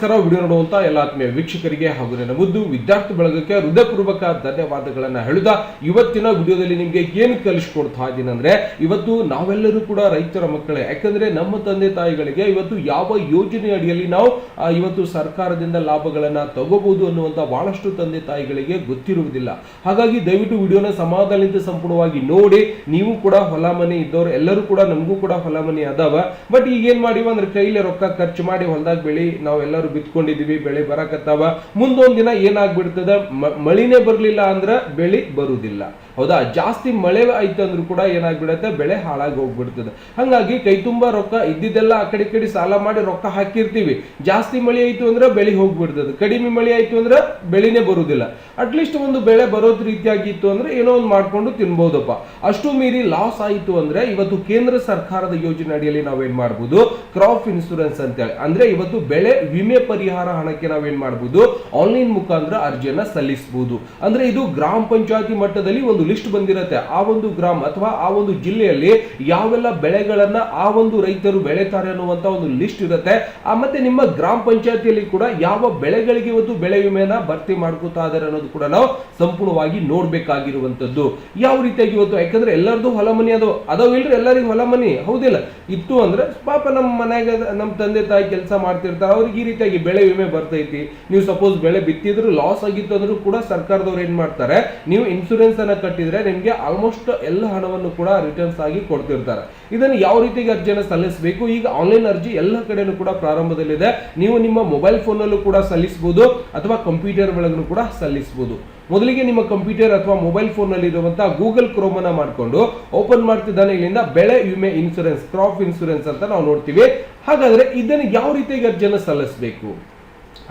ನಮಸ್ಕಾರ, ವಿಡಿಯೋ ನೋಡುವಂತ ಎಲ್ಲ ಆತ್ಮೀಯ ವೀಕ್ಷಕರಿಗೆ ಹಾಗೂ ನನ್ನ ಮುದ್ದು ವಿದ್ಯಾರ್ಥಿ ಬಳಗಕ್ಕೆ ಹೃದಯಪೂರ್ವಕ ಧನ್ಯವಾದಗಳನ್ನ ಹೇಳುದ. ಇವತ್ತಿನ ವಿಡಿಯೋದಲ್ಲಿ ನಿಮಗೆ ಏನು ಕಲಿಸ್ಕೊಡ್ತಾ ಇದ್ದೀನಿ ಅಂದ್ರೆ, ಇವತ್ತು ನಾವೆಲ್ಲರೂ ಕೂಡ ರೈತರ ಮಕ್ಕಳೇ. ಯಾಕಂದ್ರೆ ನಮ್ಮ ತಂದೆ ತಾಯಿಗಳಿಗೆ ಇವತ್ತು ಯಾವ ಯೋಜನೆ ಅಡಿಯಲ್ಲಿ ನಾವು ಇವತ್ತು ಸರ್ಕಾರದಿಂದ ಲಾಭಗಳನ್ನ ತಗೋಬಹುದು ಅನ್ನುವಂತ ಬಹಳಷ್ಟು ತಂದೆ ತಾಯಿಗಳಿಗೆ ಗೊತ್ತಿರುವುದಿಲ್ಲ. ಹಾಗಾಗಿ ದಯವಿಟ್ಟು ವಿಡಿಯೋನ ಸಮಾಧಾನದಿಂದ ಸಂಪೂರ್ಣವಾಗಿ ನೋಡಿ, ನೀವು ಕೂಡ ಹೊಲ ಮನೆ ಇದ್ದವ್ರು, ಎಲ್ಲರೂ ಕೂಡ ನಮಗೂ ಕೂಡ ಹೊಲ ಮನೆ ಅದಾವ. ಬಟ್ ಈಗ ಏನ್ ಮಾಡಿವ ಅಂದ್ರೆ, ಕೈಲೇ ರೊಕ್ಕ ಖರ್ಚು ಮಾಡಿ ಹೊಲದಾಗ ಬೆಳಿ, ನಾವೆಲ್ಲರೂ ಬಿತ್ಕೊಂಡಿದೀವಿ ಬೆಳೆ ಬರಕತ್ತಾವ. ಮುಂದೊಂದು ದಿನ ಏನಾಗ್ಬಿಡ್ತದ? ಮಳಿನೇ ಬರಲಿಲ್ಲ ಅಂದ್ರ ಬೆಳಿ ಬರುದಿಲ್ಲ. ಹೌದಾ? ಜಾಸ್ತಿ ಮಳೆ ಆಯ್ತು ಅಂದ್ರೂ ಕೂಡ ಏನಾಗ್ಬಿಡತ್ತೆ? ಬೆಳೆ ಹಾಳಾಗಿ ಹೋಗ್ಬಿಡ್ತದೆ. ಹಂಗಾಗಿ ಕೈ ತುಂಬಾ ರೊಕ್ಕ ಇದ್ದಿದ್ದೆಲ್ಲ ಆ ಕಡೆ ಕಡೆ ಸಾಲ ಮಾಡಿ ರೊಕ್ಕ ಹಾಕಿರ್ತೀವಿ. ಜಾಸ್ತಿ ಮಳೆ ಆಯ್ತು ಅಂದ್ರೆ ಬೆಳೆ ಹೋಗ್ಬಿಡ್ತದೆ. ಕಡಿಮೆ ಮಳೆ ಆಯ್ತು ಅಂದ್ರೆ ಬೆಳೆನೇ ಬರೋದಿಲ್ಲ. ಅಟ್ಲೀಸ್ಟ್ ಒಂದು ಬೆಳೆ ಬರೋದ್ ರೀತಿಯಾಗಿತ್ತು ಅಂದ್ರೆ ಏನೋ ಒಂದು ಮಾಡ್ಕೊಂಡು ತಿನ್ಬಹುದಪ್ಪ ಅಷ್ಟು ಮೀರಿ ಲಾಸ್ ಆಯಿತು ಅಂದ್ರೆ ಇವತ್ತು ಕೇಂದ್ರ ಸರ್ಕಾರದ ಯೋಜನೆ ಅಡಿಯಲ್ಲಿ ನಾವೇನ್ ಮಾಡ್ಬೋದು? ಕ್ರಾಪ್ ಇನ್ಸೂರೆನ್ಸ್ ಅಂತೇಳಿ. ಅಂದ್ರೆ ಇವತ್ತು ಬೆಳೆ ವಿಮೆ ಪರಿಹಾರ ಹಣಕ್ಕೆ ನಾವೇನ್ ಮಾಡ್ಬೋದು? ಆನ್ಲೈನ್ ಮುಖಾಂತರ ಅರ್ಜಿಯನ್ನ ಸಲ್ಲಿಸಬಹುದು ಅಂದ್ರೆ ಇದು ಗ್ರಾಮ ಪಂಚಾಯತಿ ಮಟ್ಟದಲ್ಲಿ ಒಂದು ಲಿಸ್ಟ್ ಬಂದಿರತ್ತೆ. ಆ ಒಂದು ಗ್ರಾಮ ಅಥವಾ ಆ ಒಂದು ಜಿಲ್ಲೆಯಲ್ಲಿ ಯಾವೆಲ್ಲ ಬೆಳೆಗಳನ್ನ ಆ ಒಂದು ರೈತರು ಬೆಳೆತಾರೆ ಅನ್ನುವಂತ ಒಂದು ಲಿಸ್ಟ್ ಇರುತ್ತೆ. ಆ ಮತ್ತೆ ನಿಮ್ಮ ಗ್ರಾಮ ಪಂಚಾಯತಿಯಲ್ಲಿ ಕೂಡ ಯಾವ ಬೆಳೆಗಳಿಗೆ ಒಂದು ಬೆಳೆ ವಿಮೆನ ಭರ್ತಿ ಮಾಡ್ಕೋತಾ ಇದಾರೆ ಅನ್ನೋದು ಕೂಡ ನಾವು ಸಂಪೂರ್ಣವಾಗಿ ನೋಡ್ಬೇಕಾಗಿರುವಂತದ್ದು. ಯಾವ ರೀತಿಯಾಗಿ ಇವತ್ತು, ಯಾಕಂದ್ರೆ ಎಲ್ಲರದು ಹೊಲ ಮನಿ ಅದು. ಅದಾವ ಇಲ್ರಿ ಎಲ್ಲರಿಗೂ ಹೊಲ ಮನಿ? ಹೌದಿಲ್ಲ. ಇತ್ತು ಅಂದ್ರೆ ಪಾಪ ನಮ್ಮ ಮನ್ಯಾಗ ನಮ್ಮ ತಂದೆ ತಾಯಿ ಕೆಲಸ ಮಾಡ್ತಿರ್ತಾರೆ. ಅವ್ರಿಗೆ ಈ ರೀತಿಯಾಗಿ ಬೆಳೆ ವಿಮೆ ಬರ್ತೈತಿ. ನೀವು ಸಪೋಸ್ ಬೆಳೆ ಬಿತ್ತಿದ್ರು ಲಾಸ್ ಆಗಿತ್ತು ಅಂದ್ರೂ ಕೂಡ ಸರ್ಕಾರದವ್ರು ಏನ್ ಮಾಡ್ತಾರೆ? ನೀವು ಇನ್ಸೂರೆನ್ಸ್ ಅನ್ನ ಕಟ್ಟಿದ್ರೆ ನಿಮ್ಗೆ ಆಲ್ಮೋಸ್ಟ್ ಎಲ್ಲ ಹಣವನ್ನು ಕೂಡ ರಿಟರ್ನ್ಸ್ ಆಗಿ ಕೊಡ್ತಿರ್ತಾರೆ. ಇದನ್ನು ಯಾವ ರೀತಿಗೆ ಅರ್ಜಿಯನ್ನು ಸಲ್ಲಿಸಬೇಕು? ಈಗ ಆನ್ಲೈನ್ ಅರ್ಜಿ ಎಲ್ಲ ಕಡೆನೂ ಕೂಡ ಪ್ರಾರಂಭದಲ್ಲಿದೆ. ನೀವು ನಿಮ್ಮ ಮೊಬೈಲ್ ಫೋನಲ್ಲೂ ಕೂಡ ಸಲ್ಲಿಸಬಹುದು ಅಥವಾ ಕಂಪ್ಯೂಟರ್ ಒಳಗೂ ಕೂಡ ಸಲ್ಲಿಸಬಹುದು ಮೊದಲಿಗೆ ನಿಮ್ಮ ಕಂಪ್ಯೂಟರ್ ಅಥವಾ ಮೊಬೈಲ್ ಫೋನ್ನಲ್ಲಿ ಇರುವಂತಹ ಗೂಗಲ್ ಕ್ರೋಮ್ ಅನ್ನ ಮಾಡಿಕೊಂಡು ಓಪನ್ ಮಾಡ್ತಿದ್ದಾನೆ. ಇಲ್ಲಿಂದ ಬೆಳೆ ವಿಮೆ ಇನ್ಸೂರೆನ್ಸ್ ಕ್ರಾಪ್ ಇನ್ಸೂರೆನ್ಸ್ ಅಂತ ನಾವು ನೋಡ್ತೀವಿ. ಹಾಗಾದ್ರೆ ಇದನ್ನು ಯಾವ ರೀತಿಯಾಗಿ ಅರ್ಜಿಯನ್ನು ಸಲ್ಲಿಸಬೇಕು?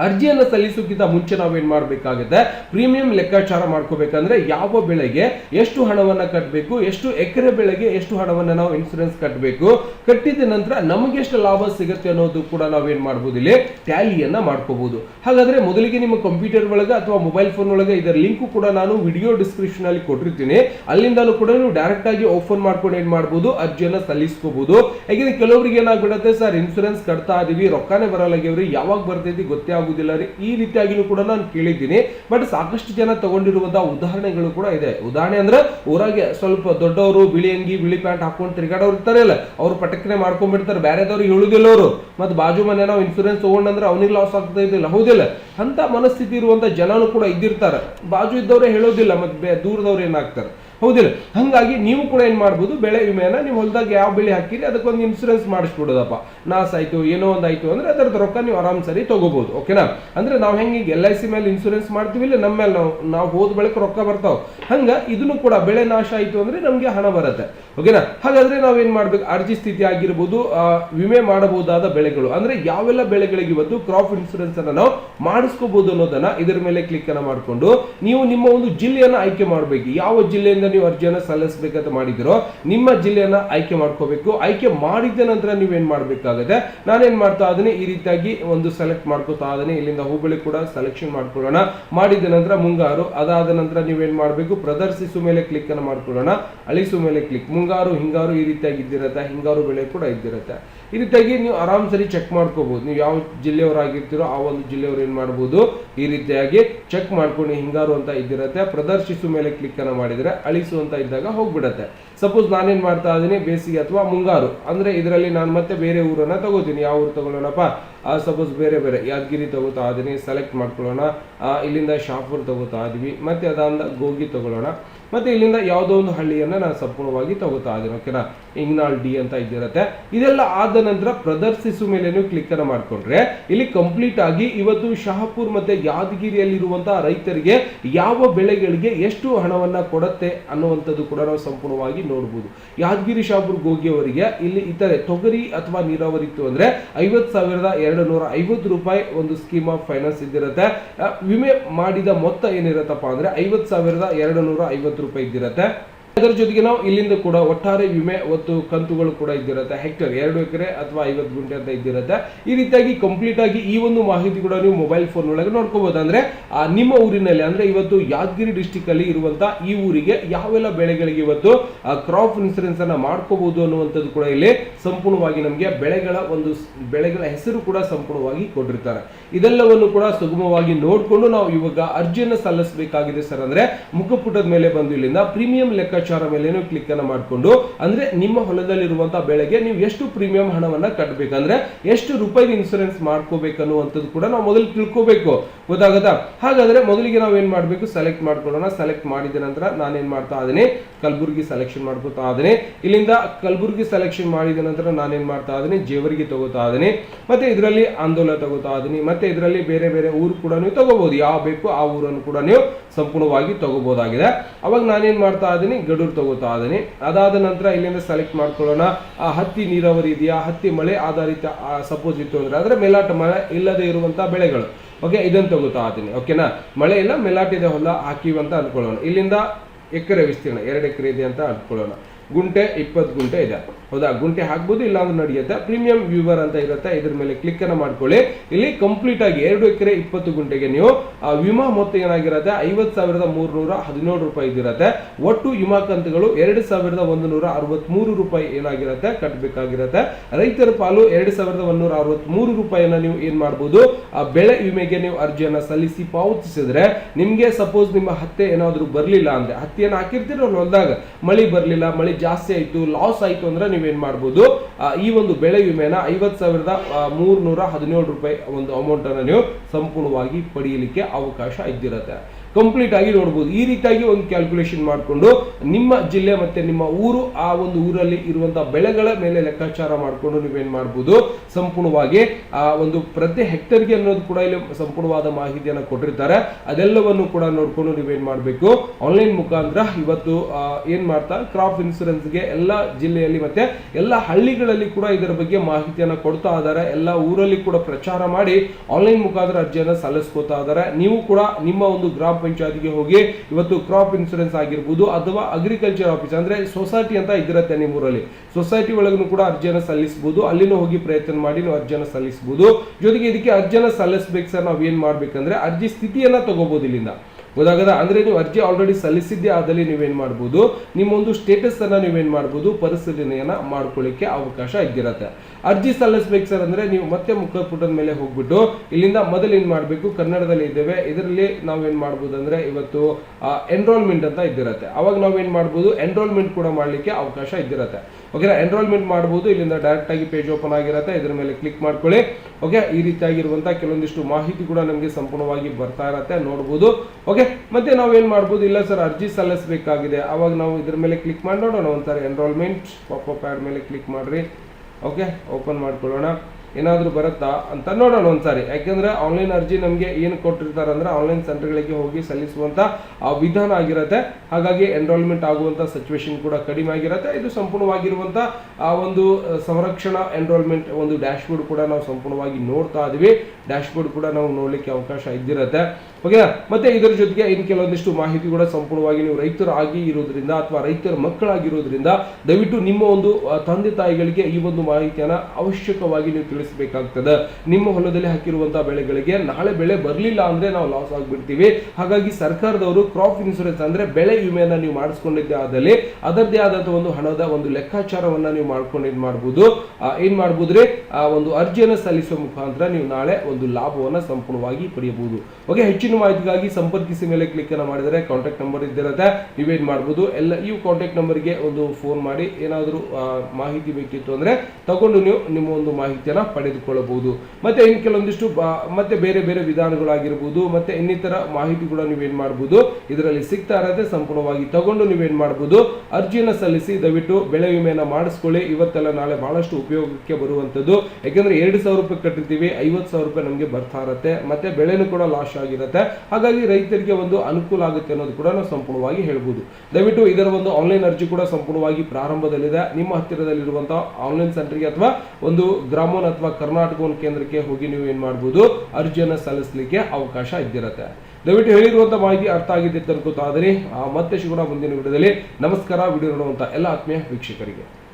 ಅರ್ಜಿಯನ್ನು ಸಲ್ಲಿಸೋಕ್ಕಿಂತ ಮುಂಚೆ ನಾವೇನು ಮಾಡಬೇಕಾಗುತ್ತೆ? ಪ್ರೀಮಿಯಂ ಲೆಕ್ಕಾಚಾರ ಮಾಡ್ಕೋಬೇಕಂದ್ರೆ ಯಾವ ಬೆಳೆಗೆ ಎಷ್ಟು ಹಣವನ್ನ ಕಟ್ಟಬೇಕು ಎಷ್ಟು ಎಕರೆ ಬೆಳೆಗೆ ಎಷ್ಟು ಹಣವನ್ನ ನಾವು ಇನ್ಸೂರೆನ್ಸ್ ಕಟ್ಟಬೇಕು ಕಟ್ಟಿದ ನಂತರ ನಮಗೆ ಎಷ್ಟು ಲಾಭ ಸಿಗುತ್ತೆ ಅನ್ನೋದು ಕೂಡ ನಾವೇನು ಮಾಡ್ಬೋದು ಇಲ್ಲಿ ಟ್ಯಾಲಿಯನ್ನ ಮಾಡ್ಕೋಬಹುದು ಹಾಗಾದ್ರೆ ಮೊದಲಿಗೆ ನಿಮ್ಮ ಕಂಪ್ಯೂಟರ್ ಒಳಗೆ ಅಥವಾ ಮೊಬೈಲ್ ಫೋನ್ ಒಳಗೆ ಇದರ ಲಿಂಕ್ ಕೂಡ ನಾನು ವಿಡಿಯೋ ಡಿಸ್ಕ್ರಿಪ್ಷನ್ ಅಲ್ಲಿ ಕೊಟ್ಟಿರ್ತೀನಿ. ಅಲ್ಲಿಂದಲೂ ಕೂಡ ನೀವು ಡೈರೆಕ್ಟ್ ಆಗಿ ಓಪನ್ ಮಾಡ್ಕೊಂಡು ಏನ್ ಮಾಡ್ಬೋದು? ಅರ್ಜಿಯನ್ನು ಸಲ್ಲಿಸ್ಕೋಬಹುದು ಯಾಕಂದ್ರೆ ಕೆಲವರಿಗೆ ಏನಾಗ್ಬಿಡುತ್ತೆ? ಸರ್ ಇನ್ಸೂರೆನ್ಸ್ ಕಟ್ತಾ ಇದೀವಿ, ರೊಕ್ಕನೇ ಬರಲಾಗಿವ್ರಿ ಯಾವಾಗ ಬರ್ತೈತಿ ಗೊತ್ತೇ ಆಗುದಿಲ್ಲ ರೀ. ಈ ರೀತಿಯಾಗಿನೂ ಕೂಡ ನಾನು ಕೇಳಿದ್ದೀನಿ. ಬಟ್ ಸಾಕಷ್ಟು ಜನ ತಗೊಂಡಿರುವಂತಹ ಉದಾಹರಣೆಗಳು ಕೂಡ ಇದೆ. ಉದಾಹರಣೆ ಅಂದ್ರೆ ಊರಾಗೆ ಸ್ವಲ್ಪ ದೊಡ್ಡವರು ಬಿಳಿ ಅಂಗಿ, ಬಿಳಿ ಪ್ಯಾಂಟ್ ಹಾಕೊಂಡು ತಿರುಗಾಡೋರು ಇರ್ತಾರಲ್ಲ ಅವ್ರು ಪಟಕನೆ ಮಾಡ್ಕೊಂಡ್ಬಿಡ್ತಾರೆ. ಬೇರೆದವ್ರಿಗೆ ಹೇಳುದಿಲ್ಲ ಅವರು. ಮತ್ತೆ ಬಾಜು ಮನೆ ನಾವು ಇನ್ಸೂರೆನ್ಸ್ ತಗೊಂಡಂದ್ರೆ ಅವನಿಗೆ ಲಾಸ್ ಆಗ್ತಾ ಇದ್ದಿಲ್ಲ ಹೌದಿಲ್ಲ. ಅಂತ ಮನಸ್ಥಿತಿ ಇರುವಂತ ಜನನು ಕೂಡ ಇದ್ದಿರ್ತಾರೆ. ಬಾಜು ಇದ್ದವರೇ ಹೇಳೋದಿಲ್ಲ, ಮತ್ತೆ ದೂರದವ್ರು ಏನಾಗ್ತಾರೆ ಹೌದಿಲ್ಲ. ಹಂಗಾಗಿ ನೀವು ಕೂಡ ಏನು ಮಾಡ್ಬೋದು, ಬೆಳೆ ವಿಮೆಯನ್ನ ನೀವು ಹೊಲದಾಗ ಯಾವ ಬೆಳೆ ಹಾಕಿರಿ ಅದಕ್ಕೊಂದು ಇನ್ಸೂರೆನ್ಸ್ ಮಾಡಿಸ್ಬಿಡೋದಪ್ಪ. ನಾಸ್ ಆಯ್ತು ಏನೋ ಒಂದು ಆಯಿತು ಅಂದ್ರೆ ಅದರದ್ದು ರೊಕ್ಕ ನೀವು ಆರಾಮ್ ಸರಿ ತಗೋಬಹುದು ಓಕೆನಾ? ಅಂದ್ರೆ ನಾವು ಹೆಂಗೆ ಎಲ್ ಐ ಸಿ ಮೇಲೆ ಇನ್ಸೂರೆನ್ಸ್ ಮಾಡ್ತೀವಿ ಇಲ್ಲ ನಮ್ಮ ಮೇಲೆ ನಾವು ನಾವು ಹೋದ ಬಳಿಕ ರೊಕ್ಕ ಬರ್ತಾವೆ. ಹಂಗೆ ಇದನ್ನು ಕೂಡ ಬೆಳೆ ನಾಶ ಆಯ್ತು ಅಂದ್ರೆ ನಮಗೆ ಹಣ ಬರುತ್ತೆ. ಓಕೆನಾ? ಹಾಗಾದ್ರೆ ನಾವೇನು ಮಾಡ್ಬೇಕು? ಅರ್ಜಿ ಸ್ಥಿತಿ ಆಗಿರ್ಬೋದು ವಿಮೆ ಮಾಡಬಹುದಾದ ಬೆಳೆಗಳು. ಅಂದ್ರೆ ಯಾವೆಲ್ಲ ಬೆಳೆಗಳಿಗೆ ಇವತ್ತು ಕ್ರಾಪ್ ಇನ್ಸೂರೆನ್ಸ್ ಅನ್ನ ನಾವು ಮಾಡಿಸ್ಕೋಬಹುದು ಅನ್ನೋದನ್ನ ಇದರ ಮೇಲೆ ಕ್ಲಿಕ್ ಅನ್ನ ಮಾಡಿಕೊಂಡು, ನೀವು ನಿಮ್ಮ ಒಂದು ಜಿಲ್ಲೆಯನ್ನ ಆಯ್ಕೆ ಮಾಡಬೇಕು. ಯಾವ ಜಿಲ್ಲೆಯಿಂದ ನೀವು ಅರ್ಜಿಯನ್ನು ಸಲ್ಲಿಸಬೇಕಂತ ಮಾಡಿದಿರೋ ನಿಮ್ಮ ಜಿಲ್ಲೆಯನ್ನ ಆಯ್ಕೆ ಮಾಡ್ಕೋಬೇಕು. ಆಯ್ಕೆ ಮಾಡಿದ ನಂತರ ನೀವೇನ್ ಮಾಡಬೇಕಾಗುತ್ತೆ? ನಾನೇನ್ ಮಾಡ್ತಾ ಅದನ್ನೇ ಈ ರೀತಿಯಾಗಿ ಒಂದು ಸೆಲೆಕ್ಟ್ ಮಾಡ್ಕೋತಾ ಅದನ್ನೇ ಇಲ್ಲಿಂದ ಹೂಬಳಿ ಕೂಡ ಸೆಲೆಕ್ಷನ್ ಮಾಡ್ಕೊಳ್ಳೋಣ. ಮಾಡಿದ ನಂತರ ಮುಂಗಾರು, ಅದಾದ ನಂತರ ನೀವೇನ್ ಮಾಡಬೇಕು? ಪ್ರದರ್ಶಿಸು ಮೇಲೆ ಕ್ಲಿಕ್ ಅನ್ನು ಮಾಡ್ಕೊಳ್ಳೋಣ. ಅಳಿಸು ಮೇಲೆ ಕ್ಲಿಕ್ ಮುಂಗಾರು ಹಿಂಗಾರು ಈ ರೀತಿಯಾಗಿ ಇದ್ದಿರತ್ತೆ, ಹಿಂಗಾರು ಬೆಳೆ ಕೂಡ ಇದ್ದಿರತ್ತೆ. ಈ ರೀತಿಯಾಗಿ ನೀವು ಆರಾಮ್ ಸರಿ ಚೆಕ್ ಮಾಡ್ಕೋಬಹುದು ನೀವು ಯಾವ ಜಿಲ್ಲೆಯವರಾಗಿರ್ತೀರೋ ಆ ಒಂದು ಜಿಲ್ಲೆಯವರು ಏನ್ ಮಾಡ್ಬೋದು? ಈ ರೀತಿಯಾಗಿ ಚೆಕ್ ಮಾಡ್ಕೊಂಡು ಹಿಂಗಾರು ಅಂತ ಇದ್ದಿರತ್ತೆ, ಪ್ರದರ್ಶಿಸು ಮೇಲೆ ಕ್ಲಿಕ್ ಅನ್ನ ಮಾಡಿದ್ರೆ ಅಳಿಸು ಅಂತ ಇದ್ದಾಗ ಹೋಗ್ಬಿಡತ್ತೆ. ಸಪೋಸ್ ನಾನೇನು ಮಾಡ್ತಾ ಇದ್ದೀನಿ, ಬೇಸಿಗೆ ಅಥವಾ ಮುಂಗಾರು. ಅಂದರೆ ಇದರಲ್ಲಿ ನಾನು ಮತ್ತೆ ಬೇರೆ ಊರನ್ನು ತಗೋತೀನಿ. ಯಾವ ಊರು ತಗೊಳ್ಳೋಣಪ್ಪ? ಸಪೋಸ್ ಬೇರೆ ಬೇರೆ ಯಾದಗಿರಿ ತಗೋತಾ ಇದ್ದೀನಿ ಸೆಲೆಕ್ಟ್ ಮಾಡ್ಕೊಳ್ಳೋಣ. ಇಲ್ಲಿಂದ ಶಾಪುರ್ ತಗೋತಾ ಇದ್ದೀವಿ. ಮತ್ತು ಅದಾದ ಗೋಗಿ ತಗೊಳ್ಳೋಣ. ಮತ್ತು ಇಲ್ಲಿಂದ ಯಾವುದೋ ಒಂದು ಹಳ್ಳಿಯನ್ನು ನಾನು ಸಂಪೂರ್ಣವಾಗಿ ತಗೋತಾ ಇದ್ದೀನಿ ಓಕೆನಾ ಇಂಗ್ನಾಳ್ ಡಿ ಅಂತ ಇದ್ದಿರುತ್ತೆ. ಇದೆಲ್ಲ ಆದ ನಂತರ ಪ್ರದರ್ಶಿಸು ಮೇಲೆ ನೀವು ಕ್ಲಿಕ್ ಮಾಡಿಕೊಂಡ್ರೆ ಮಾಡ್ಕೊಂಡ್ರೆ ಇಲ್ಲಿ ಕಂಪ್ಲೀಟ್ ಆಗಿ ಇವತ್ತು ಶಹಾಪುರ್ ಮತ್ತು ಯಾದಗಿರಿಯಲ್ಲಿರುವಂಥ ರೈತರಿಗೆ ಯಾವ ಬೆಳೆಗಳಿಗೆ ಎಷ್ಟು ಹಣವನ್ನು ಕೊಡುತ್ತೆ ಅನ್ನುವಂಥದ್ದು ಕೂಡ ನಾವು ಸಂಪೂರ್ಣವಾಗಿ ನೋಡಬಹುದು ಯಾದಗಿರಿ ಶಾಪುರ್ ಗೋಗಿ ಅವರಿಗೆ ಇಲ್ಲಿ ಇತರೆ ತೊಗರಿ ಅಥವಾ ನೀರಾವರಿ ಇತ್ತು ಅಂದ್ರೆ ಐವತ್ ಸಾವಿರದ ಎರಡು ನೂರ ಐವತ್ತು ರೂಪಾಯಿ ಒಂದು ಸ್ಕೀಮ್ ಆಫ್ ಫೈನಾನ್ಸ್ ಇದ್ದಿರತ್ತೆ. ವಿಮೆ ಮಾಡಿದ ಮೊತ್ತ ಏನಿರತ್ತಪ್ಪ ಅಂದ್ರೆ ಐವತ್ ಸಾವಿರದ ಎರಡು ನೂರ ಐವತ್ತು ರೂಪಾಯಿ ಇದ್ದಿರತ್ತೆ. ಅದರ ಜೊತೆಗೆ ನಾವು ಇಲ್ಲಿಂದ ಕೂಡ ಒಟ್ಟಾರೆ ವಿಮೆ ಮತ್ತು ಕಂತುಗಳು ಕೂಡ ಇದ್ದಿರುತ್ತೆ. ಹೆಕ್ಟರ್ ಎರಡು ಎಕರೆ ಅಥವಾ ಐವತ್ತು ಗುಂಟೆ ಅಂತ ಇದ್ದಿರುತ್ತೆ. ಈ ರೀತಿಯಾಗಿ ಕಂಪ್ಲೀಟ್ ಆಗಿ ಈ ಒಂದು ಮಾಹಿತಿ ಕೂಡ ನೀವು ಮೊಬೈಲ್ ಫೋನ್ ಒಳಗೆ ನೋಡ್ಕೋಬಹುದು ಅಂದ್ರೆ ನಿಮ್ಮ ಊರಿನಲ್ಲಿ, ಅಂದ್ರೆ ಇವತ್ತು ಯಾದಗಿರಿ ಡಿಸ್ಟಿಕ್ ಅಲ್ಲಿ ಇರುವಂತಹ ಈ ಊರಿಗೆ ಯಾವೆಲ್ಲ ಬೆಳೆಗಳಿಗೆ ಇವತ್ತು ಕ್ರಾಪ್ ಇನ್ಸೂರೆನ್ಸ್ ಅನ್ನ ಮಾಡ್ಕೋಬಹುದು ಅನ್ನುವಂಥದ್ದು ಕೂಡ ಇಲ್ಲಿ ಸಂಪೂರ್ಣವಾಗಿ ನಮಗೆ ಬೆಳೆಗಳ ಒಂದು ಬೆಳೆಗಳ ಹೆಸರು ಕೂಡ ಸಂಪೂರ್ಣವಾಗಿ ಕೊಟ್ಟಿರ್ತಾರೆ. ಇದೆಲ್ಲವನ್ನು ಕೂಡ ಸುಗಮವಾಗಿ ನೋಡಿಕೊಂಡು ನಾವು ಇವಾಗ ಅರ್ಜಿಯನ್ನು ಸಲ್ಲಿಸಬೇಕಾಗಿದೆ ಸರ್. ಅಂದ್ರೆ, ಮುಖಪುಟದ ಮೇಲೆ ಬಂದು ಇಲ್ಲಿಂದ ಪ್ರೀಮಿಯಂ ಲೆಕ್ಕಾಚಾರ ಮೇಲೆ ನೀವು ಕ್ಲಿಕ್ ಅನ್ನ ಮಾಡಿಕೊಂಡು, ಅಂದ್ರೆ ನಿಮ್ಮ ಹೊಲದಲ್ಲಿರುವಂತಹ ಬೆಳೆಗೆ ನೀವು ಎಷ್ಟು ಪ್ರೀಮಿಯಂ ಹಣವನ್ನ ಕಟ್ಟಬೇಕಂದ್ರೆ ಎಷ್ಟು ರೂಪಾಯಿ ಇನ್ಸೂರೆನ್ಸ್ ಮಾಡ್ಕೋಬೇಕನ್ನುವಂಥದ್ದು ಕೂಡ ನಾವು ಮೊದಲು ತಿಳ್ಕೋಬೇಕು. ಗೊತ್ತಾಗತ್ತಾ? ಹಾಗಾದ್ರೆ ಮೊದಲಿಗೆ ನಾವು ಏನ್ ಮಾಡಬೇಕು? ಸೆಲೆಕ್ಟ್ ಮಾಡ್ಕೊಳ್ಳೋಣ. ಸೆಲೆಕ್ಟ್ ಮಾಡಿದ ನಂತರ ನಾನೇನ್ ಮಾಡ್ತಾ ಇದ್ದೀನಿ? ಕಲಬುರ್ಗಿ ಸೆಲೆಕ್ಷನ್ ಮಾಡ್ಕೋತಾ ಇದ್ದೀನಿ. ಇಲ್ಲಿಂದ ಕಲಬುರ್ಗಿ ಸೆಲೆಕ್ಷನ್ ಮಾಡಿದ ನಂತರ ನಾನೇನ್ ಮಾಡ್ತಾ ಇದ್ದೀನಿ? ಜೇವರಿಗೆ ತಗೋತಾ ಇದ್ದೀನಿ. ಮತ್ತೆ ಇದರಲ್ಲಿ ಆಂದೋಲನ ತಗೋತಾ ಇದ್ದೀನಿ. ಮತ್ತೆ ಇದರಲ್ಲಿ ಬೇರೆ ಬೇರೆ ಊರು ಕೂಡ ನೀವು ತಗೋಬಹುದು ಯಾವ ಬೇಕು ಆ ಊರನ್ನು ಕೂಡ ನೀವು ಸಂಪೂರ್ಣವಾಗಿ ತಗೋಬಹುದಾಗಿದೆ ಅವಾಗ ನಾನೇನ್ ಮಾಡ್ತಾ ಇದ್ದೀನಿ? ಗಡೂರು ತಗೋತಾ ಇದ್ದೀನಿ. ಅದಾದ ನಂತರ ಇಲ್ಲಿಂದ ಸೆಲೆಕ್ಟ್ ಮಾಡ್ಕೊಳ್ಳೋಣ. ಆ ಹತ್ತಿ ನೀರಾವರಿ ಇದೆಯಾ? ಹತ್ತಿ ಮಳೆ ಆಧಾರಿತ ಸಪೋಸ್ ಇತ್ತು ಅಂದರೆ ಅಂದರೆ ಮೆಲಾಟ ಮಳೆ ಇಲ್ಲದೆ ಇರುವಂಥ ಬೆಳೆಗಳು. ಓಕೆ ಇದನ್ನು ತಗೋತಾ ಇದ್ದೀನಿ. ಓಕೆನಾ ಮಳೆ ಇಲ್ಲ, ಮೆಲಾಟಿದೆ ಹೊಲ ಹಾಕಿವಿ ಅಂತ ಅನ್ಕೊಳ್ಳೋಣ ಇಲ್ಲಿಂದ ಎಕರೆ ವಿಸ್ತೀರ್ಣ, ಎರಡು ಎಕರೆ ಇದೆ ಅಂತ ಅನ್ಕೊಳ್ಳೋಣ ಗುಂಟೆ ಇಪ್ಪತ್ತು ಗುಂಟೆ ಇದೆ. ಹೌದಾ? ಗುಂಟೆ ಹಾಕ್ಬೋದು ಇಲ್ಲ ನಡೆಯುತ್ತೆ. ಪ್ರೀಮಿಯಂ ವ್ಯೂವರ್ ಅಂತ ಇರುತ್ತೆ. ಇದ್ರ ಮೇಲೆ ಕ್ಲಿಕ್ ಅನ್ನ ಮಾಡ್ಕೊಳ್ಳಿ. ಇಲ್ಲಿ ಕಂಪ್ಲೀಟ್ ಆಗಿ ಎರಡು ಎಕರೆ ಇಪ್ಪತ್ತು ಗುಂಟೆಗೆ ನೀವು, ಆ ವಿಮಾ ಮೊತ್ತ ಏನಾಗಿರುತ್ತೆ? ಐವತ್ ಸಾವಿರದ ಮೂರ್ನೂರ ಹದಿನೇಳು ರೂಪಾಯಿ ಇದಿರುತ್ತೆ ಒಟ್ಟು ವಿಮಾ ಕಂತುಗಳು ಎರಡು ಸಾವಿರದ ಒಂದು ನೂರ ಅರವತ್ಮೂರು ರೂಪಾಯಿ ಏನಾಗಿರುತ್ತೆ? ಕಟ್ಟಬೇಕಾಗಿರುತ್ತೆ ರೈತರ ಪಾಲು ಎರಡು ಸಾವಿರದ ಒಂದೂರ ಅರವತ್ಮೂರು ರೂಪಾಯಿಯನ್ನ ನೀವು ಏನ್ ಮಾಡ್ಬೋದು? ಆ ಬೆಳೆ ವಿಮೆಗೆ ನೀವು ಅರ್ಜಿಯನ್ನ ಸಲ್ಲಿಸಿ ಪಾವತಿಸಿದ್ರೆ ನಿಮ್ಗೆ ಸಪೋಸ್ ನಿಮ್ಮ ಹತ್ತೆ ಏನಾದರೂ ಬರಲಿಲ್ಲ ಅಂದ್ರೆ, ಹತ್ತಿಯನ್ನು ಹಾಕಿರ್ತೀರ ಹೊಲದಾಗ? ಮಳಿ ಬರಲಿಲ್ಲ, ಮಳಿ ಜಾಸ್ತಿ ಆಯ್ತು ಲಾಸ್ ಆಯ್ತು ಅಂದ್ರೆ ನೀವೇನು ಮಾಡ್ಬೋದು? ಈ ಒಂದು ಬೆಳೆ ವಿಮೆನ ಐವತ್ ಸಾವಿರದ ಮೂರ್ನೂರ ಹದಿನೇಳು ರೂಪಾಯಿ ಒಂದು ಅಮೌಂಟ್ ಅನ್ನ ನೀವು ಸಂಪೂರ್ಣವಾಗಿ ಪಡೆಯಲಿಕ್ಕೆ ಅವಕಾಶ ಇದ್ದಿರತ್ತೆ. ಕಂಪ್ಲೀಟ್ ಆಗಿ ನೋಡ್ಬೋದು. ಈ ರೀತಿಯಾಗಿ ಒಂದು ಕ್ಯಾಲ್ಕುಲೇಷನ್ ಮಾಡಿಕೊಂಡು ನಿಮ್ಮ ಜಿಲ್ಲೆ ಮತ್ತೆ ನಿಮ್ಮ ಊರು, ಆ ಒಂದು ಊರಲ್ಲಿ ಇರುವಂತಹ ಬೆಳೆಗಳ ಮೇಲೆ ಲೆಕ್ಕಾಚಾರ ಮಾಡಿಕೊಂಡು ನೀವೇನ್ ಮಾಡ್ಬೋದು? ಸಂಪೂರ್ಣವಾಗಿ, ಆ, ಒಂದು ಪ್ರತಿ ಹೆಕ್ಟರ್ಗೆ ಅನ್ನೋದು ಕೂಡ ಇಲ್ಲಿ ಸಂಪೂರ್ಣವಾದ ಮಾಹಿತಿಯನ್ನು ಕೊಟ್ಟಿರ್ತಾರೆ. ಅದೆಲ್ಲವನ್ನು ಕೂಡ ನೋಡ್ಕೊಂಡು ನೀವೇನ್ ಮಾಡಬೇಕು? ಆನ್ಲೈನ್ ಮುಖಾಂತರ ಇವತ್ತು ಏನು ಏನ್ ಮಾಡ್ತಾ? ಕ್ರಾಪ್ ಇನ್ಸೂರೆನ್ಸ್ಗೆ ಎಲ್ಲ ಜಿಲ್ಲೆಯಲ್ಲಿ ಮತ್ತೆ ಎಲ್ಲ ಹಳ್ಳಿಗಳಲ್ಲಿ ಕೂಡ ಇದರ ಬಗ್ಗೆ ಮಾಹಿತಿಯನ್ನು ಕೊಡ್ತಾ ಇದ್ದಾರೆ. ಎಲ್ಲ ಊರಲ್ಲಿ ಕೂಡ ಪ್ರಚಾರ ಮಾಡಿ ಆನ್ಲೈನ್ ಮುಖಾಂತರ ಅರ್ಜಿಯನ್ನು ಸಲ್ಲಿಸ್ಕೋತಾ ಇದ್ದಾರೆ. ನೀವು ಕೂಡ ನಿಮ್ಮ ಒಂದು ಗ್ರಾಮ ಪಂಚಾಯತಿಗೆ ಹೋಗಿ ಇವತ್ತು ಕ್ರಾಪ್ ಇನ್ಸೂರೆನ್ಸ್ ಆಗಿರ್ಬೋದು ಅಥವಾ ಅಗ್ರಿಕಲ್ಚರ್ ಆಫೀಸ್ ಅಂದ್ರೆ ಸೊಸೈಟಿ ಅಂತ ಇದಿರುತ್ತೆ ನಿಮ್ಮೂರಲ್ಲಿ. ಸೊಸೈಟಿ ಒಳಗೂ ಕೂಡ ಅರ್ಜಿಯನ್ನು ಸಲ್ಲಿಸಬಹುದು ಅಲ್ಲಿನೂ ಹೋಗಿ ಪ್ರಯತ್ನ ಮಾಡಿ ನೀವು ಅರ್ಜಿಯನ್ನು ಸಲ್ಲಿಸಬಹುದು ಜೊತೆಗೆ ಇದಕ್ಕೆ ಅರ್ಜಿಯನ್ನು ಸಲ್ಲಿಸಬೇಕು ಸರ್ ನಾವು ಏನು ಮಾಡ್ಬೇಕಂದ್ರೆ ಅರ್ಜಿ ಸ್ಥಿತಿಯನ್ನು ತಗೋಬಹುದು ಇಲ್ಲಿಂದ. ಗೊತ್ತಾಗದ? ಅಂದ್ರೆ ನೀವು ಅರ್ಜಿ ಆಲ್ರೆಡಿ ಸಲ್ಲಿಸಿದ್ದೆ ಆದಲ್ಲಿ ನೀವೇನ್ ಮಾಡ್ಬೋದು? ನಿಮ್ಮ ಒಂದು ಸ್ಟೇಟಸ್ ಅನ್ನ ನೀವೇನ್ ಮಾಡ್ಬೋದು? ಪರಿಶೀಲನೆಯನ್ನ ಮಾಡ್ಕೊಳ್ಳಿಕ್ಕೆ ಅವಕಾಶ ಇದ್ದಿರತ್ತೆ. ಅರ್ಜಿ ಸಲ್ಲಿಸ್ಬೇಕು ಸರ್ ಅಂದ್ರೆ ನೀವು ಮತ್ತೆ ಮುಖಪುಟದ ಮೇಲೆ ಹೋಗ್ಬಿಟ್ಟು ಇಲ್ಲಿಂದ ಮೊದಲು ಏನ್ ಮಾಡ್ಬೇಕು? ಕನ್ನಡದಲ್ಲಿ ಇದ್ದೇವೆ. ಇದರಲ್ಲಿ ನಾವೇನು ಮಾಡ್ಬೋದು ಅಂದ್ರೆ ಇವತ್ತು ಎನ್ರೋಲ್ಮೆಂಟ್ ಅಂತ ಇದ್ದಿರತ್ತೆ. ಅವಾಗ ನಾವೇನ್ ಮಾಡ್ಬೋದು? ಎನ್ರೋಲ್ಮೆಂಟ್ ಕೂಡ ಮಾಡ್ಲಿಕ್ಕೆ ಅವಕಾಶ ಇದ್ದಿರತ್ತೆ. ಓಕೆನಾ ಎನ್ರೋಲ್ಮೆಂಟ್ ಮಾಡ್ಬೋದು. ಇಲ್ಲಿಂದ ಡೈರೆಕ್ಟ್ ಆಗಿ ಪೇಜ್ ಓಪನ್ ಆಗಿರುತ್ತೆ. ಇದ್ರ ಮೇಲೆ ಕ್ಲಿಕ್ ಮಾಡ್ಕೊಳ್ಳಿ. ಓಕೆ ಈ ರೀತಿಯಾಗಿರುವಂತಹ ಕೆಲವೊಂದಿಷ್ಟು ಮಾಹಿತಿ ಕೂಡ ನಮಗೆ ಸಂಪೂರ್ಣವಾಗಿ ಬರ್ತಾ ಇರತ್ತೆ. ನೋಡ್ಬೋದು. ಓಕೆ ಮತ್ತೆ ನಾವೇನ್ ಮಾಡ್ಬೋದು? ಇಲ್ಲ ಸರ್, ಅರ್ಜಿ ಸಲ್ಲಿಸಬೇಕಾಗಿದೆ. ಅವಾಗ ನಾವು ಇದ್ರ ಮೇಲೆ ಕ್ಲಿಕ್ ಮಾಡಿ ನೋಡೋಣ. ಒಂದ್ಸಾರಿ ಎನ್ರೋಲ್ಮೆಂಟ್ ಪಾಪ್ ಆ್ಯಡ್ ಮೇಲೆ ಕ್ಲಿಕ್ ಮಾಡ್ರಿ. ಓಕೆ ಓಪನ್ ಮಾಡ್ಕೊಳ್ಳೋಣ. ಏನಾದರೂ ಬರುತ್ತಾ ಅಂತ ನೋಡೋಣ ಒಂದ್ಸಾರಿ. ಯಾಕೆಂದರೆ ಆನ್ಲೈನ್ ಅರ್ಜಿ ನಮಗೆ ಏನು ಕೊಟ್ಟಿರ್ತಾರೆ ಅಂದ್ರೆ ಆನ್ಲೈನ್ ಸೆಂಟರ್ಗಳಿಗೆ ಹೋಗಿ ಸಲ್ಲಿಸುವಂಥ ಆ ವಿಧಾನ ಆಗಿರುತ್ತೆ. ಹಾಗಾಗಿ ಎನ್ರೋಲ್ಮೆಂಟ್ ಆಗುವಂಥ ಸಿಚುವೇಶನ್ ಕೂಡ ಕಡಿಮೆ ಆಗಿರುತ್ತೆ. ಇದು ಸಂಪೂರ್ಣವಾಗಿರುವಂಥ ಆ ಒಂದು ಸಂರಕ್ಷಣಾ ಎನ್ರೋಲ್ಮೆಂಟ್ ಒಂದು ಡ್ಯಾಶ್ಬೋರ್ಡ್ ಕೂಡ ನಾವು ಸಂಪೂರ್ಣವಾಗಿ ನೋಡ್ತಾ ಇದ್ವಿ. ಡ್ಯಾಶ್ಬೋರ್ಡ್ ಕೂಡ ನಾವು ನೋಡಲಿಕ್ಕೆ ಅವಕಾಶ ಇದ್ದಿರುತ್ತೆ. ಓಕೆನಾ? ಮತ್ತೆ ಇದರ ಜೊತೆಗೆ ಇನ್ನು ಕೆಲವೊಂದಿಷ್ಟು ಮಾಹಿತಿ ಕೂಡ ಸಂಪೂರ್ಣವಾಗಿ ನೀವು ರೈತರಾಗಿ ಇರೋದ್ರಿಂದ ಅಥವಾ ರೈತರ ಮಕ್ಕಳಾಗಿರೋದ್ರಿಂದ ದಯವಿಟ್ಟು ನಿಮ್ಮ ಒಂದು ತಂದೆ ತಾಯಿಗಳಿಗೆ ಈ ಒಂದು ಮಾಹಿತಿಯನ್ನ ಅವಶ್ಯಕವಾಗಿ ನೀವು ತಿಳಿಸಬೇಕಾಗ್ತದೆ. ನಿಮ್ಮ ಹೊಲದಲ್ಲಿ ಹಾಕಿರುವಂತಹ ಬೆಳೆಗಳಿಗೆ ನಾಳೆ ಬೆಳೆ ಬರಲಿಲ್ಲ ಅಂದ್ರೆ ನಾವು ಲಾಸ್ ಆಗಿಬಿಡ್ತೀವಿ. ಹಾಗಾಗಿ ಸರ್ಕಾರದವರು ಕ್ರಾಪ್ ಇನ್ಸೂರೆನ್ಸ್ ಅಂದ್ರೆ ಬೆಳೆ ವಿಮೆಯನ್ನ ನೀವು ಮಾಡಿಸ್ಕೊಂಡಿದ್ದೆ ಆದಲ್ಲಿ ಅದರದೇ ಆದಂತಹ ಒಂದು ಹಣದ ಒಂದು ಲೆಕ್ಕಾಚಾರವನ್ನ ನೀವು ಮಾಡ್ಕೊಂಡು ಏನ್ ಮಾಡಬಹುದು ಏನ್ ಮಾಡ್ಬೋದ್ರಿ? ಆ, ಒಂದು ಅರ್ಜಿಯನ್ನು ಸಲ್ಲಿಸುವ ಮುಖಾಂತರ ನೀವು ನಾಳೆ ಒಂದು ಲಾಭವನ್ನ ಸಂಪೂರ್ಣವಾಗಿ ಪಡೆಯಬಹುದು. ಓಕೆ, ಹೆಚ್ಚಿನ ಮಾಹಿತಿಗಾಗಿ ಸಂಪರ್ಕಿಸಿ ಮೇಲೆ ಕ್ಲಿಕ್ ಅನ್ನ ಮಾಡಿದರೆ ಕಾಂಟ್ಯಾಕ್ಟ್ ನಂಬರ್ ಇದ್ದಿರುತ್ತೆ. ನೀವೇನ್ ಮಾಡ್ಬೋದು. ಎಲ್ಲ ಈ ಕಾಂಟ್ಯಾಕ್ಟ್ ನಂಬರ್ಗೆ ಒಂದು ಫೋನ್ ಮಾಡಿ ಏನಾದರೂ ಮಾಹಿತಿ ಬೇಕಿತ್ತು ಅಂದ್ರೆ ತಗೊಂಡು ನೀವು ನಿಮ್ಮ ಒಂದು ಮಾಹಿತಿಯನ್ನ ಪಡೆದುಕೊಳ್ಳಬಹುದು. ಮತ್ತೆ ಇನ್ನು ಕೆಲವೊಂದಿಷ್ಟು ಮತ್ತೆ ಬೇರೆ ಬೇರೆ ವಿಧಾನಗಳಾಗಿರ್ಬೋದು, ಮತ್ತೆ ಇನ್ನಿತರ ಮಾಹಿತಿ ಕೂಡ ನೀವೇನ್ ಮಾಡ್ಬೋದು, ಇದರಲ್ಲಿ ಸಿಗ್ತಾ ಇರತ್ತೆ. ಸಂಪೂರ್ಣವಾಗಿ ತಗೊಂಡು ನೀವೇನ್ ಮಾಡ್ಬೋದು, ಅರ್ಜಿಯನ್ನ ಸಲ್ಲಿಸಿ, ದಯವಿಟ್ಟು ಬೆಳೆ ವಿಮೆಯನ್ನ ಮಾಡಿಸ್ಕೊಳ್ಳಿ. ಇವತ್ತೆಲ್ಲ ನಾಳೆ ಬಹಳಷ್ಟು ಉಪಯೋಗಕ್ಕೆ ಬರುವಂತದ್ದು ಯಾಕಂದ್ರೆ ಎರಡು ಸಾವಿರ ರೂಪಾಯಿ ಕಟ್ಟಿರ್ತೀವಿ, ಐವತ್ತು ಸಾವಿರ ರೂಪಾಯಿ ನಮಗೆ ಬರ್ತಾ ಇರತ್ತೆ. ಮತ್ತೆ ಬೆಳೆನೂ ಕೂಡ ಲಾಸ್ ಆಗಿರುತ್ತೆ. ಆಗಿರುತ್ತೆ ಹಾಗಾಗಿ ರೈತರಿಗೆ ಒಂದು ಅನುಕೂಲ ಆಗುತ್ತೆ ಅನ್ನೋದು ಕೂಡ ನಾವು ಸಂಪೂರ್ಣವಾಗಿ ಹೇಳ್ಬೋದು. ದಯವಿಟ್ಟು ಇದರ ಒಂದು ಆನ್ಲೈನ್ ಅರ್ಜಿ ಕೂಡ ಸಂಪೂರ್ಣವಾಗಿ ಪ್ರಾರಂಭದಲ್ಲಿದೆ. ನಿಮ್ಮ ಹತ್ತಿರದಲ್ಲಿರುವಂತಹ ಆನ್ಲೈನ್ ಸೆಂಟರ್ಗೆ ಅಥವಾ ಒಂದು ಗ್ರಾಮೋನ್ ಅಥವಾ ಕರ್ನಾಟಕ ಕೇಂದ್ರಕ್ಕೆ ಹೋಗಿ ನೀವು ಏನ್ ಮಾಡ್ಬೋದು? ಅರ್ಜಿಯನ್ನು ಸಲ್ಲಿಸಲಿಕ್ಕೆ ಅವಕಾಶ ಇದ್ದಿರುತ್ತೆ. ದಯವಿಟ್ಟು ಹೇಳಿರುವಂತಹ ಮಾಹಿತಿ ಅರ್ಥ ಆಗಿದೆ. ಆ, ಮತ್ತೆ ಸಿಗೋಣ ಮುಂದಿನ ವಿಡಿಯೋದಲ್ಲಿ ನಮಸ್ಕಾರ. ವಿಡಿಯೋ ನೋಡುವಂತ ಎಲ್ಲ ಆತ್ಮೀಯ ವೀಕ್ಷಕರಿಗೆ.